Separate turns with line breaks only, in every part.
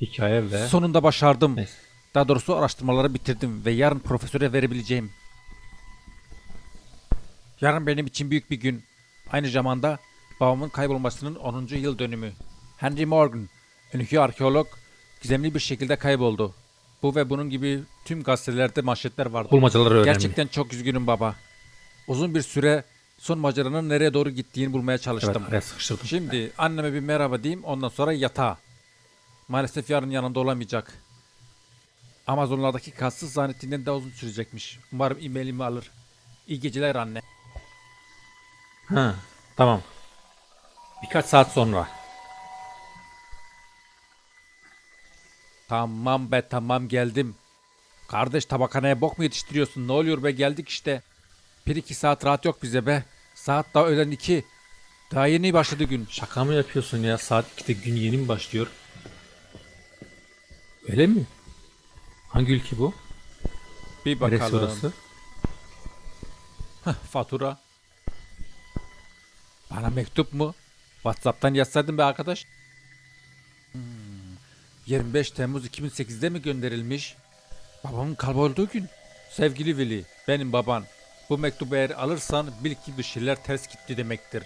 Hikaye ve...
Sonunda başardım.
Neyse.
Daha doğrusu araştırmaları bitirdim ve yarın profesöre verebileceğim. Yarın benim için büyük bir gün. Aynı zamanda babamın kaybolmasının 10. yıl dönümü. Henry Morgan, ünlü arkeolog, gizemli bir şekilde kayboldu. Bu ve bunun gibi tüm gazetelerde manşetler vardı.
Bulmacaları önemli.
Gerçekten çok üzgünüm baba. Uzun bir süre son maceranın nereye doğru gittiğini bulmaya
Evet,
çalıştım.
araya sıkıştırdım.
Şimdi anneme bir merhaba diyeyim ondan sonra yatağa. Maalesef yarın yanında olamayacak. Amazonlardaki kassız zannettiğinden daha uzun sürecekmiş. Umarım e-mailimi alır. İyi geceler anne.
Ha, tamam. Birkaç saat sonra.
Tamam be tamam geldim. Kardeş tabakhaneye bok mu yetiştiriyorsun? Ne oluyor be geldik işte. Bir iki saat rahat yok bize be. Saat daha öğlen iki. Daha yeni başladı gün.
Şaka mı yapıyorsun ya? Saat 2'de gün yeni mi başlıyor? Öyle mi? Hangi ülke bu?
Bir
Neresi
bakalım.
orası?
Heh, fatura. Bana mektup mu? Whatsapp'tan yazsaydın be arkadaş. Hmm, 25 Temmuz 2008'de mi gönderilmiş? Babamın kaybolduğu gün. Sevgili Willy, benim baban. Bu mektubu eğer alırsan bil ki bir şeyler ters gitti demektir.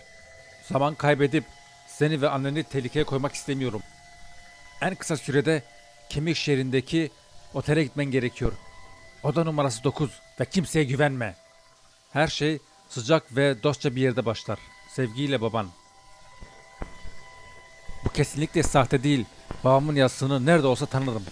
Zaman kaybedip seni ve anneni tehlikeye koymak istemiyorum. En kısa sürede kemik şehrindeki otele gitmen gerekiyor. Oda numarası 9 ve kimseye güvenme. Her şey sıcak ve dostça bir yerde başlar. Sevgiyle baban. Bu kesinlikle sahte değil. Babamın yazısını nerede olsa tanırım.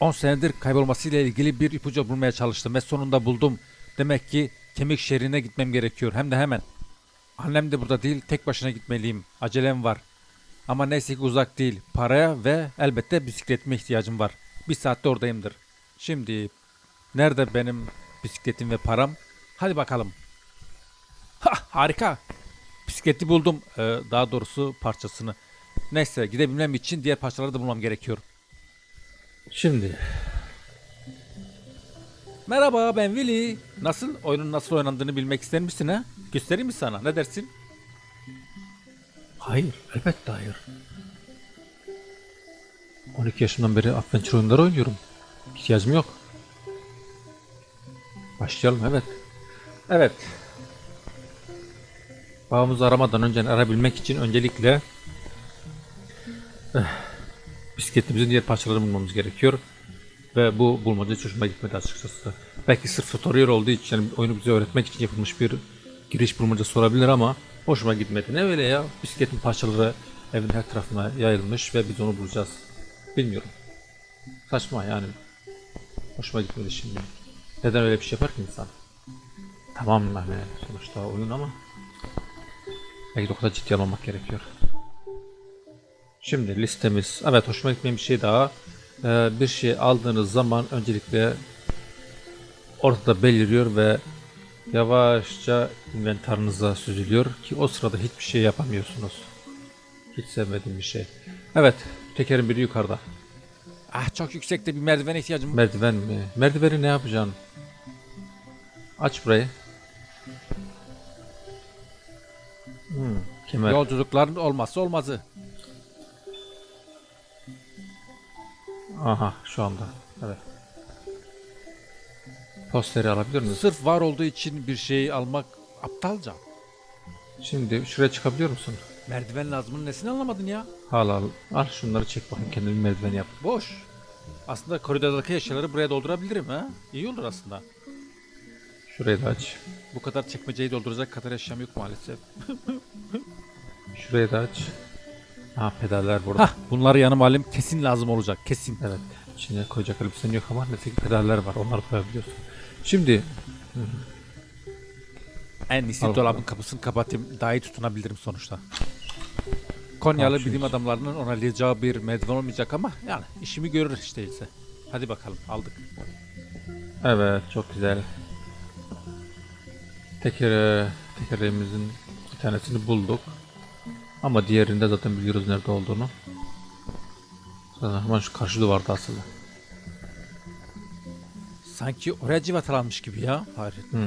10 senedir kaybolmasıyla ilgili bir ipucu bulmaya çalıştım ve sonunda buldum. Demek ki kemik şehrine gitmem gerekiyor. Hem de hemen. Annem de burada değil. Tek başına gitmeliyim. Acelem var. Ama neyse ki uzak değil. Paraya ve elbette bisikletime ihtiyacım var. Bir saatte oradayımdır. Şimdi nerede benim bisikletim ve param? Hadi bakalım. Ha, harika. Bisikleti buldum. Ee, daha doğrusu parçasını. Neyse gidebilmem için diğer parçaları da bulmam gerekiyor.
Şimdi
Merhaba ben Willy. Nasıl? Oyunun nasıl oynandığını bilmek ister misin ha? Göstereyim mi sana? Ne dersin?
Hayır, elbette hayır. 12 yaşımdan beri adventure oyunları oynuyorum. İhtiyacım yok. Başlayalım evet. Evet. Babamızı aramadan önce arabilmek için öncelikle eh, bisikletimizin diğer parçalarını bulmamız gerekiyor. Ve bu bulmaca hiç gitmedi açıkçası. Belki sırf tutorial olduğu için yani oyunu bize öğretmek için yapılmış bir giriş bulmacası olabilir ama hoşuma gitmedi. Ne öyle ya? Bisikletin parçaları evin her tarafına yayılmış ve biz onu bulacağız. Bilmiyorum. Saçma yani. Hoşuma gitmedi şimdi. Neden öyle bir şey yapar ki insan? Tamam yani sonuçta oyun ama belki de o kadar ciddi almamak gerekiyor. Şimdi listemiz. Evet hoşuma gitmeyen bir şey daha. Ee, bir şey aldığınız zaman öncelikle ortada beliriyor ve yavaşça inventarınıza süzülüyor ki o sırada hiçbir şey yapamıyorsunuz. Hiç sevmediğim bir şey. Evet, tekerin biri yukarıda.
Ah çok yüksekte bir merdivene ihtiyacım var.
Merdiven mi? Merdiveni ne yapacaksın? Aç burayı. Hmm, kemer.
Yolculukların olmazsa olmazı.
Aha, şu anda. Evet. Posteri alabilir miyiz?
Sırf var olduğu için bir şeyi almak aptalca.
Şimdi şuraya çıkabiliyor musun?
Merdiven lazımının nesini anlamadın ya?
Al al. Al şunları çek bakayım kendine bir merdiven yap.
Boş. Aslında koridordaki eşyaları buraya doldurabilirim ha. İyi olur aslında.
Şurayı da aç.
Bu kadar çekmeceyi dolduracak kadar eşyam yok maalesef.
Şurayı da aç. Ha pedaller burada.
Hah bunları yanıma alayım kesin lazım olacak kesin.
Evet. İçine koyacak elbisen yok ama neyse pedaller var. Onları koyabiliyorsun. Şimdi
En iyisi
Al
dolabın kapısını kapatayım daha iyi tutunabilirim sonuçta. Konyalı
Al şunu
bilim adamlarının onaylayacağı bir merdiven olmayacak ama yani işimi görür hiç değilse. Hadi bakalım aldık.
evet çok güzel. Tekere, tekerleğimizin bir tanesini bulduk. Ama diğerinde zaten biliyoruz nerede olduğunu. Zaten hemen şu karşı duvarda aslında.
Sanki oraya civatalanmış gibi ya. Hayret.
Hmm.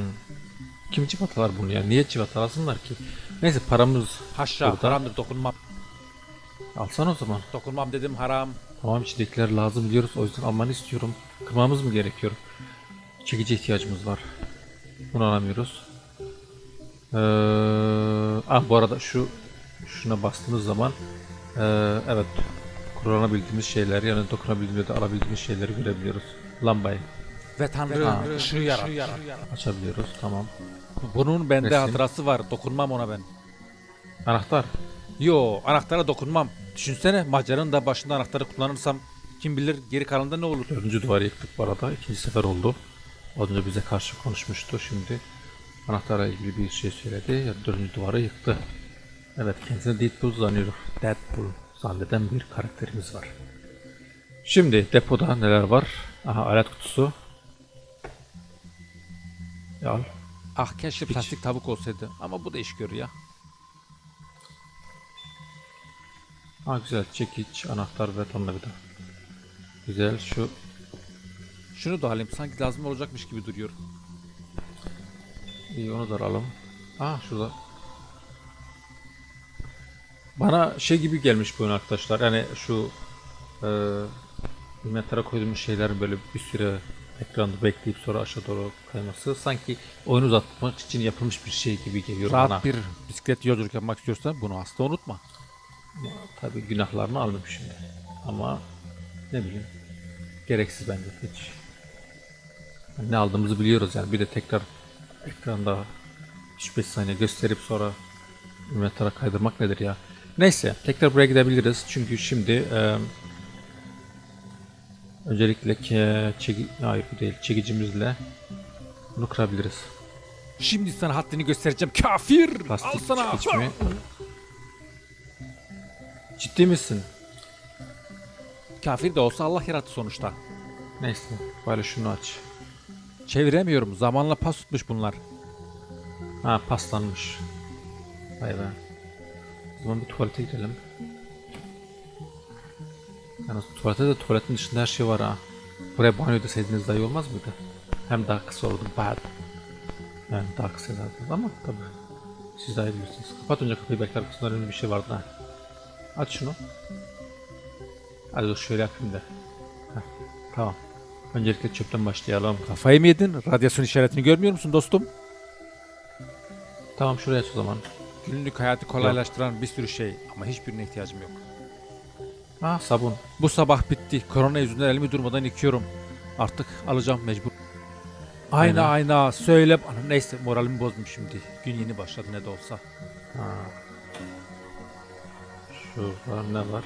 Kim civatalar bunu ya? Niye civatalasınlar ki? Neyse paramız
Haşa
Burada.
haramdır dokunmam.
Alsan o zaman.
Dokunmam dedim haram.
Tamam içindekiler lazım diyoruz. O yüzden almanı istiyorum. Kırmamız mı gerekiyor? Çekici ihtiyacımız var. Bunu alamıyoruz. Ee, ah bu arada şu şuna bastığımız zaman ee, evet kullanabildiğimiz şeyler yani dokunabildiğimiz da alabildiğimiz şeyleri görebiliyoruz. Lambayı
Ve Tanrı ışığı yarat.
açabiliyoruz. Tamam.
Bunun bende
Resim.
hatırası var. Dokunmam ona ben.
Anahtar.
Yo anahtara dokunmam. Düşünsene maceranın da başında anahtarı kullanırsam kim bilir geri kalanında ne olur.
Dördüncü duvarı yıktık bu arada. İkinci sefer oldu. Az önce bize karşı konuşmuştu. Şimdi anahtara ilgili bir şey söyledi. Ya dördüncü duvarı yıktı. Evet kendisine Deadpool zannediyor. Deadpool zanneden bir karakterimiz var. Şimdi depoda neler var? Aha alet kutusu. Ya.
Ah keşke plastik tavuk olsaydı ama bu da iş görür ya.
Ha güzel çekiç, anahtar ve tornavida. Güzel şu
Şunu da alayım sanki lazım olacakmış gibi duruyor.
İyi onu da alalım. Ah şurada. Bana şey gibi gelmiş bu oyun arkadaşlar. Yani şu e, inventory'a koyduğumuz şeylerin böyle bir süre ekranda bekleyip sonra aşağı doğru kayması sanki oyunu uzatmak için yapılmış bir şey gibi geliyor
Rahat
bana.
bir bisiklet yolculuk yapmak istiyorsan bunu asla unutma.
Ama Tabii günahlarını almayayım şimdi. Ama ne bileyim gereksiz bence hiç. Ne aldığımızı biliyoruz yani bir de tekrar ekranda 3-5 saniye gösterip sonra inventory'a kaydırmak nedir ya. Neyse tekrar buraya gidebiliriz çünkü şimdi e, öncelikle ke, çeki, hayır bu değil çekicimizle bunu kırabiliriz.
Şimdi sana haddini göstereceğim kafir.
Plastik
Al sana.
çekiç mi? Ciddi misin?
Kafir de olsa Allah yarattı sonuçta.
Neyse böyle şunu aç.
Çeviremiyorum. Zamanla pas tutmuş bunlar.
Ha paslanmış. Vay be. O zaman bir tuvalete gidelim. Yalnız tuvalete de tuvaletin dışında her şey var ha. Buraya banyo deseydiniz daha iyi olmaz mıydı? Hem daha kısa olurdu. Bad. Yani daha kısa zaten ama tabii. Siz daha iyi bilirsiniz. Kapat önce kapıyı belki arkasında önemli bir şey vardı ha. Aç şunu. Hadi dur şöyle yapayım da. Heh, tamam. Öncelikle çöpten başlayalım.
Kafayı mı yedin? Radyasyon işaretini görmüyor musun dostum?
Tamam şuraya aç o zaman.
Günlük hayatı kolaylaştıran bir sürü şey ama hiçbirine ihtiyacım yok.
Ha sabun.
Bu sabah bitti. Korona yüzünden elimi durmadan yıkıyorum. Artık alacağım mecbur. Ayna
Aynen.
ayna söyle bana. Neyse moralimi bozdum şimdi. Gün yeni başladı ne de olsa.
Ha. Şurada ne var?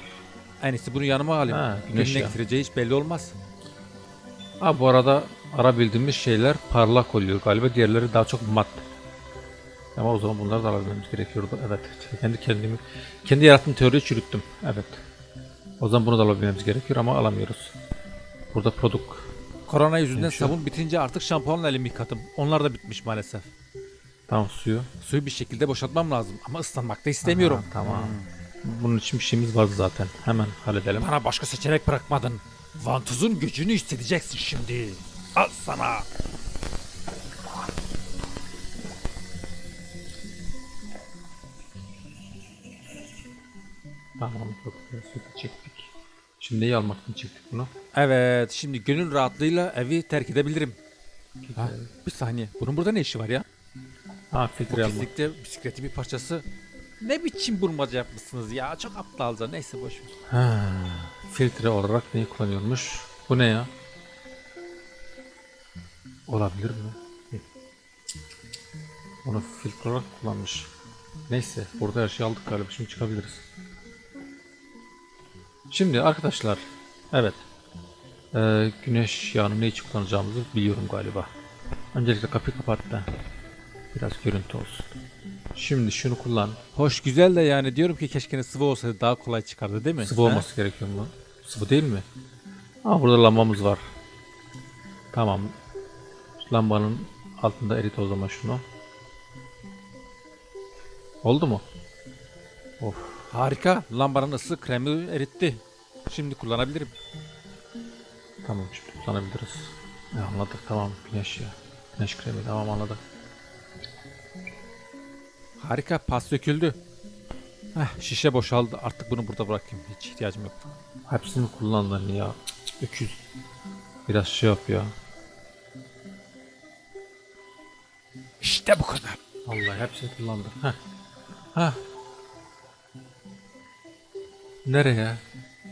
En iyisi bunu yanıma alayım.
Ha,
Günün ne getireceği hiç belli olmaz.
Ha bu arada ara bildiğimiz şeyler parlak oluyor galiba. Diğerleri daha çok mat. Ama o zaman bunları da alabilmemiz gerekiyordu. Evet. Kendi kendimi kendi yarattığım teoriyi çürüttüm. Evet. O zaman bunu da alabilmemiz gerekiyor ama alamıyoruz. Burada produk.
Korona yüzünden
Neymiş o?
sabun bitince artık şampuanla elimi yıkadım. Onlar da bitmiş maalesef.
Tamam suyu.
Suyu bir şekilde boşaltmam lazım ama ıslanmak da istemiyorum.
Aha, tamam. Bunun için bir şeyimiz vardı zaten. Hemen halledelim.
Bana başka seçenek bırakmadın. Vantuzun gücünü hissedeceksin şimdi. Al sana.
Tamam. Çok güzel. Çektik. Şimdi neyi almak için çektik bunu?
Evet, şimdi gönül rahatlığıyla evi terk edebilirim. Ha, bir saniye, bunun burada ne işi var ya?
Ha
Bu
filtre almak.
kesinlikle bisikleti bir parçası. Ne biçim burmaca yapmışsınız ya? Çok aptalca. Neyse boş ver.
Ha, filtre olarak neyi kullanıyormuş? Bu ne ya? Olabilir mi? Hı. Onu filtre olarak kullanmış. Neyse burada her şeyi aldık galiba şimdi çıkabiliriz. Şimdi arkadaşlar evet Ee, güneş yağını ne için kullanacağımızı biliyorum galiba. Öncelikle kapıyı kapat da biraz görüntü olsun. Şimdi şunu kullan.
Hoş güzel de yani diyorum ki keşke sıvı olsaydı daha kolay çıkardı değil mi?
Sıvı
Ha?
olması gerekiyor mu? Sıvı değil mi? Aa burada lambamız var. Tamam. Lambanın altında erit o zaman şunu. Oldu mu? Of.
Harika. Lambanın ısı kremi eritti. Şimdi kullanabilirim.
Tamam şimdi kullanabiliriz. Ya anladık tamam güneş ya. Güneş kremi tamam anladık.
Harika. Pas döküldü. Heh, şişe boşaldı. Artık bunu burada bırakayım. Hiç ihtiyacım yok.
Hepsini kullandın ya. Öküz. Biraz şey yap ya.
İşte bu kadar.
Vallahi hepsini kullandım. Heh. Heh. Nereye?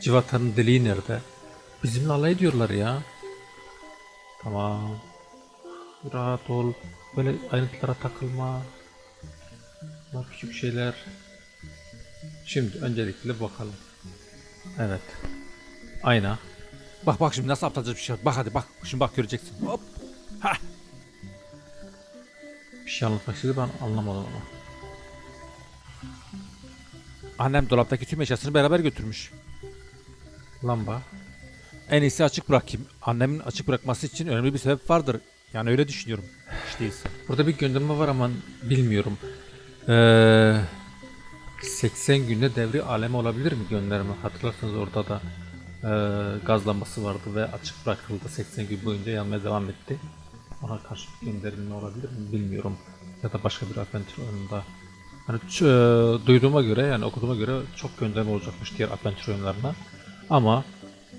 Civatanın deliği nerede? Bizimle alay ediyorlar ya. Tamam. Rahat ol. Böyle ayrıntılara takılma. Bunlar küçük şeyler. Şimdi öncelikle bakalım. Evet. Ayna.
Bak bak şimdi nasıl aptalca bir şey. Bak hadi bak. Şimdi bak göreceksin. Hop. Hah.
Bir şey anlatmak istedi ben anlamadım ama.
Annem dolaptaki tüm eşyasını beraber götürmüş.
Lamba.
En iyisi açık bırakayım. Annemin açık bırakması için önemli bir sebep vardır. Yani öyle düşünüyorum. Hiç değilse.
Burada bir gönderme var ama bilmiyorum. Ee, 80 günde devri alemi olabilir mi gönderme? Hatırlarsanız orada da ee, gaz lambası vardı ve açık bırakıldı. 80 gün boyunca yanmaya devam etti. Ona karşı bir gönderme olabilir mi bilmiyorum. Ya da başka bir adventure oyununda. Hani ee, duyduğuma göre yani okuduğuma göre çok gönderme olacakmış diğer adventure oyunlarına. Ama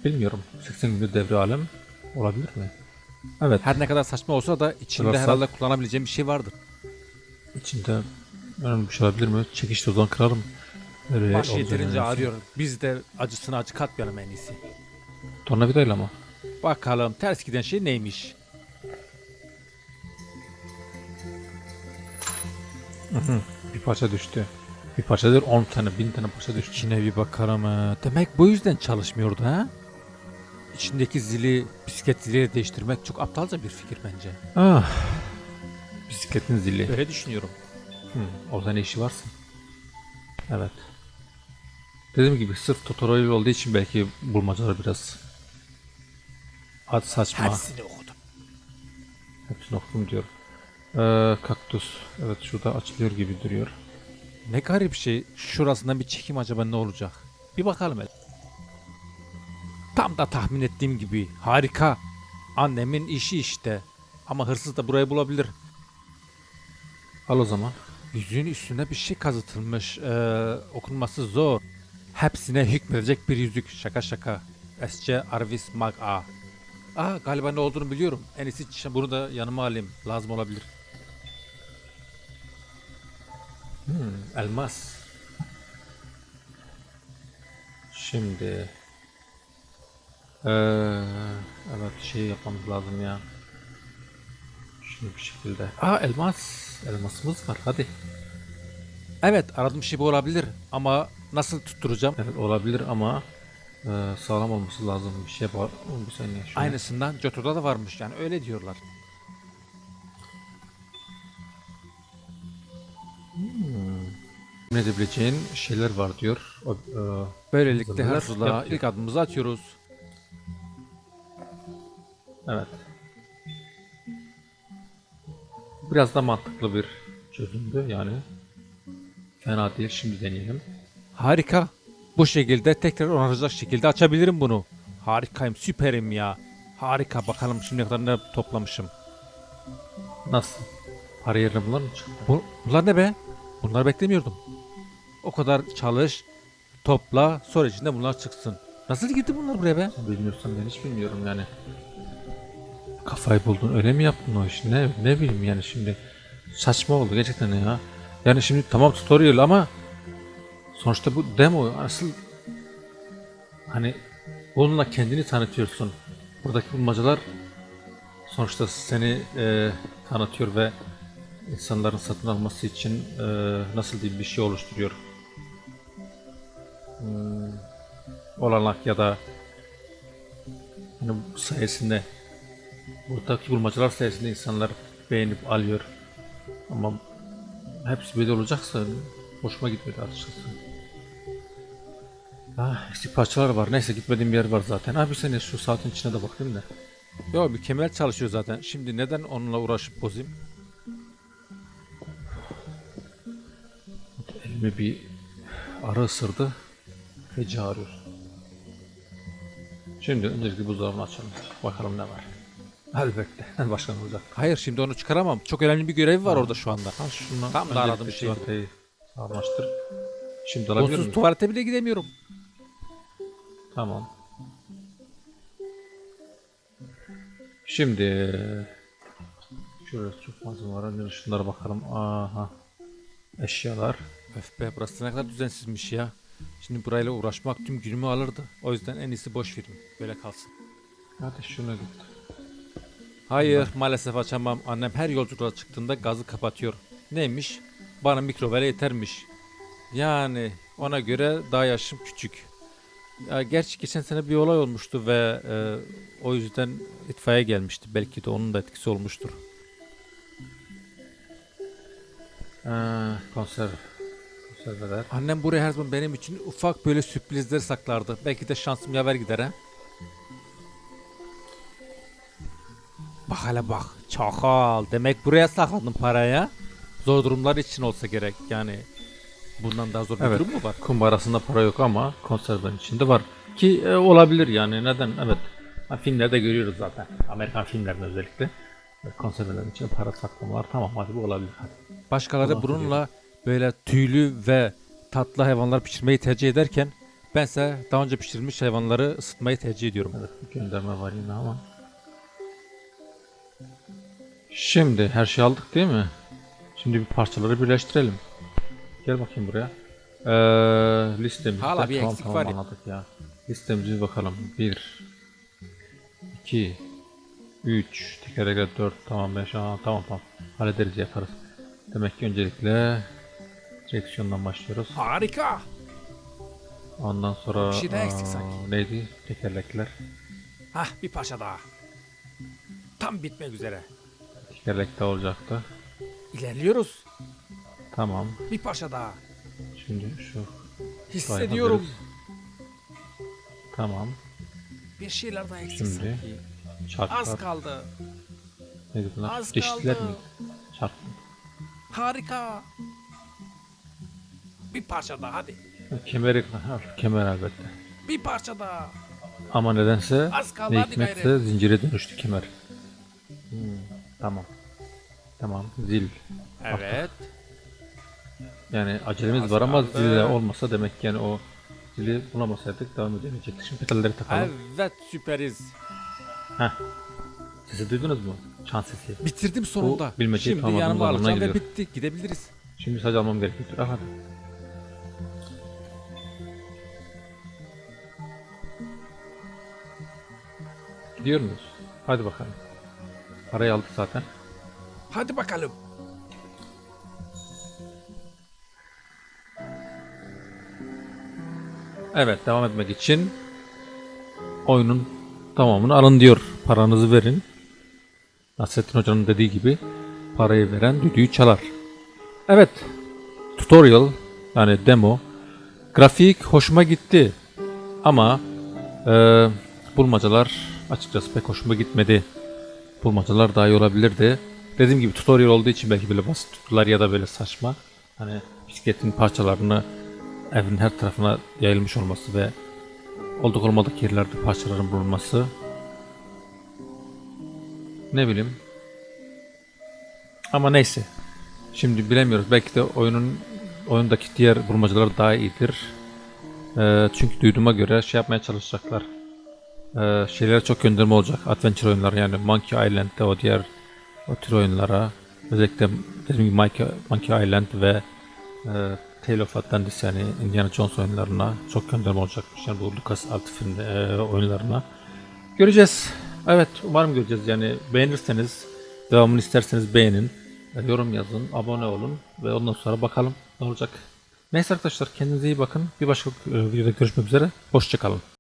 bilmiyorum. 80 günde devri alem olabilir mi? Evet.
Her ne kadar saçma olsa da içinde
Sırasal-
herhalde kullanabileceğim bir şey vardır.
İçinde önemli bir şey olabilir mi? Çekiş tozdan kıralım. Öyle
Baş yeterince ağrıyor. Biz de acısını acı katmayalım en iyisi.
Tornavidayla mı?
Bakalım ters giden şey neymiş?
Bir parça düştü. Bir parça değil 10 tane 1000 tane parça düştü.
İçine bir bakalım. ha. Demek bu yüzden çalışmıyordu ha? İçindeki zili bisiklet ziliyle değiştirmek çok aptalca bir fikir bence.
Ah. Bisikletin zili.
Öyle düşünüyorum.
Hı, orada ne işi varsın? Evet. Dediğim gibi sırf tutorial olduğu için belki bulmacalar biraz ad saçma.
Hepsini okudum.
Hepsini okudum diyor. Ee, kaktüs. Evet şurada açılıyor gibi duruyor.
Ne garip şey. Şurasından bir çekim acaba ne olacak? Bir bakalım hele. Tam da tahmin ettiğim gibi. Harika. Annemin işi işte. Ama hırsız da burayı bulabilir.
Al o zaman.
Yüzüğün üstüne bir şey kazıtılmış. Ee, okunması zor. Hepsine hükmedecek bir yüzük. Şaka şaka. SC Arvis Mag A. Aa galiba ne olduğunu biliyorum. En iyisi bunu da yanıma alayım. Lazım olabilir.
Elmas. Şimdi Ee, evet şey yapmamız lazım ya. Şunu bir şekilde. Aa elmas. Elmasımız var hadi.
Evet aradığım şey bu olabilir. Ama nasıl tutturacağım?
Evet olabilir ama e, sağlam olması lazım bir şey var. Bir saniye şöyle.
Aynısından Joto'da da varmış. Yani öyle diyorlar.
Edebileceğin şeyler var diyor. O, e,
Böylelikle
Hazırlar,
hırsızlığa
yap,
ilk adımımızı atıyoruz.
evet. Biraz da mantıklı bir çözümdü yani. Fena değil şimdi deneyelim.
Harika. Bu şekilde tekrar onaracak şekilde açabilirim bunu. Harikayım, süperim ya. Harika. Bakalım şimdiye kadar ne toplamışım.
Nasıl? Para yerine bunlar mı çıktı?
Bu, bunlar ne be? Bunları beklemiyordum. O kadar çalış, topla, sonra içinde bunlar çıksın. Nasıl girdi bunlar buraya be?
Bilmiyorsan ben hiç bilmiyorum yani. Kafayı buldun öyle mi yaptın o işi ne, ne bileyim yani şimdi saçma oldu gerçekten ya. Yani şimdi tamam tutorial ama sonuçta bu demo asıl hani bununla kendini tanıtıyorsun. Buradaki bulmacalar sonuçta seni e, tanıtıyor ve insanların satın alması için e, nasıl diyeyim bir şey oluşturuyor. Hmm, olanak ya da hani bu sayesinde buradaki bulmacalar sayesinde insanlar beğenip alıyor. Ama hepsi böyle olacaksa hoşuma gitmedi açıkçası. Ah, eksik parçalar var. Neyse gitmediğim bir yer var zaten. Abi sen şu saatin içine de bakayım da.
Yo mükemmel çalışıyor zaten. Şimdi neden onunla uğraşıp bozayım?
Elime bir arı ısırdı. Feci ağrıyor. Şimdi öncelikle buzdolabını açalım. Bakalım ne var. Elbette. Başka ne olacak?
Hayır şimdi onu çıkaramam. Çok önemli bir görevi var orada şu anda.
Al şunu.
Tam da aradığım şey
çikolatayı Sağlamlaştır. Şimdi alabilir
Onsuz tuvalete bile gidemiyorum.
Tamam. Şimdi şurada çok malzeme var. Önce şunlara bakalım. Aha. Eşyalar.
Öf be burası ne kadar düzensizmiş ya. Şimdi burayla uğraşmak tüm günümü alırdı. O yüzden en iyisi boş verin. Böyle kalsın.
Hadi şuna git.
Hayır maalesef açamam. Annem her yolculuğa çıktığında gazı kapatıyor. Neymiş? Bana mikrovele yetermiş. Yani ona göre daha yaşım küçük. Ya gerçi geçen sene bir olay olmuştu ve e, o yüzden itfaiye gelmişti. Belki de onun da etkisi olmuştur.
Ee, konserve. Konserveler.
Annem buraya her zaman benim için ufak böyle sürprizler saklardı. Belki de şansım yaver gider ha. Bak hele bak. Çakal. Demek buraya sakladın paraya. Zor durumlar için olsa gerek. Yani bundan daha zor bir
Evet.
durum mu var?
Kumbarasında para yok ama konservenin içinde var. Ki e, olabilir yani neden? Evet. Ha, filmlerde görüyoruz zaten. Amerikan filmlerinde özellikle. Konservelerin içinde para saklamalar. Tamam hadi bu olabilir. Hadi.
Başkaları bununla böyle tüylü ve tatlı hayvanlar pişirmeyi tercih ederken bense daha önce pişirilmiş hayvanları ısıtmayı tercih ediyorum.
Evet gönderme var yine ama. Şimdi her şey aldık değil mi? Şimdi bir parçaları birleştirelim. Gel bakayım buraya. Ee, listemizde
Hala bir
tamam,
eksik
tamam,
var ya.
anladık ya. Listemize bir bakalım. 1 2 3 teker teker 4 tamam 5 tamam tamam hallederiz yaparız. Demek ki öncelikle direksiyondan başlıyoruz.
Harika.
Ondan sonra
Bir şey daha eksik sanki.
neydi? Tekerlekler.
Hah bir parça daha. Tam bitmek üzere.
Tekerlek de olacaktı.
İlerliyoruz.
Tamam.
Bir parça daha.
Şimdi şu
Hissediyorum.
Tamam.
Bir şeyler daha eksik
Şimdi.
sanki.
Çarklar.
Az kaldı.
Neydi bunlar?
Az
Dişliler
kaldı.
mi? Çark.
Harika. Bir parça daha hadi.
Kemeri, ha, kemer elbette.
Bir parça daha.
Ama nedense
Az kaldı
ne
hadi
hikmetse
gayret.
zincire dönüştü kemer. Hmm, tamam. Tamam. Zil.
Evet.
Yani acelemiz
Az
var ama
kaldı.
zil olmasa demek ki yani o zili bulamasaydık devam edemeyecektik. Şimdi pedalleri takalım.
Evet süperiz.
Heh. Sesi duydunuz mu? Çan sesi.
Bitirdim sonunda.
Bu bilmeceyi
Şimdi
tamamladığımız
yanıma
anlamına
alacağım ve
geliyor.
bitti. Gidebiliriz.
Şimdi sadece almam gerekiyor. Ah, hadi. Gidiyor muyuz? Hadi bakalım. Parayı aldık zaten.
Hadi bakalım.
Evet devam etmek için oyunun tamamını alın diyor. Paranızı verin. Nasrettin Hoca'nın dediği gibi parayı veren düdüğü çalar. Evet. Tutorial yani demo grafik hoşuma gitti. Ama e, bulmacalar açıkçası pek hoşuma gitmedi. Bulmacalar daha iyi olabilirdi. Dediğim gibi tutorial olduğu için belki böyle basit tuttular ya da böyle saçma. Hani bisikletin parçalarını evin her tarafına yayılmış olması ve olduk olmadık yerlerde parçaların bulunması. Ne bileyim. Ama neyse. Şimdi bilemiyoruz. Belki de oyunun oyundaki diğer bulmacalar daha iyidir. Ee, çünkü duyduğuma göre şey yapmaya çalışacaklar. Ee, şeylere çok gönderme olacak. Adventure oyunları yani Monkey Island'de o diğer o tür oyunlara. Özellikle dediğim gibi Monkey, Monkey Island ve e, Tale of Atlantis yani Indiana Jones oyunlarına çok gönderme olacakmış. Yani bu Lucas film e, oyunlarına. Göreceğiz. Evet umarım göreceğiz. Yani beğenirseniz devamını isterseniz beğenin. e, Yorum yazın, abone olun ve ondan sonra bakalım ne olacak. Neyse arkadaşlar kendinize iyi bakın. Bir başka e, videoda görüşmek üzere. Hoşçakalın.